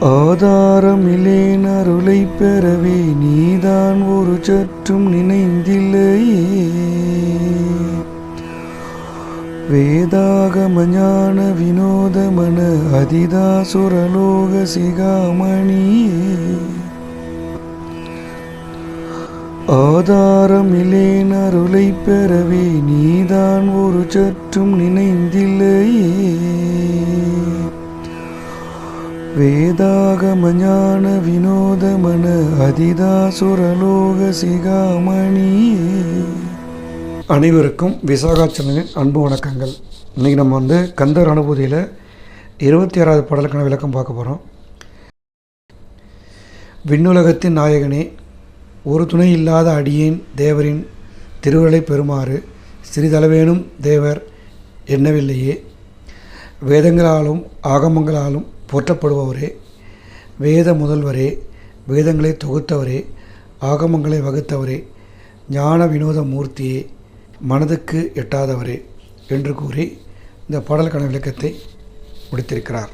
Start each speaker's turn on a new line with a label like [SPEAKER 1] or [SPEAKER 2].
[SPEAKER 1] ஆதாரமிலேன் அருளை பெறவே நீதான் ஒரு சற்றும் நினைந்தில்லையே. வேதாகம ஞான வினோதமன அதிதாசுரலோக சிகாமணியே ஆதாரமிலேன் அருளை பெறவே நீதான் ஒரு சற்றும் நினைந்தில்லையே. வேதாகம ஞான வினோதமன அதிதாசுரலோக சிகாமணி அனைவருக்கும் விசாகாச்சலனின் அன்பு வணக்கங்கள். இன்றைக்கி நம்ம வந்து கந்தர் அனுபூதியில் இருபத்தி ஆறாவது பாடலுக்கான விளக்கம் பார்க்க போகிறோம் விண்ணுலகத்தின் நாயகனே ஒரு துணை இல்லாத அடியேன் தேவரின் திருவருளை பெறுமாறு சிறிதளவேனும் தேவர் எண்ணவில்லையே வேதங்களாலும் ஆகமங்களாலும் போற்றப்படுபவரே வேத முதல்வரே வேதங்களை தொகுத்தவரே ஆகமங்களை வகுத்தவரே ஞான வினோத மூர்த்தியே மனதுக்கு எட்டாதவரே என்று கூறி இந்த பாடலுக்கான விளக்கத்தை முடித்திருக்கிறார்.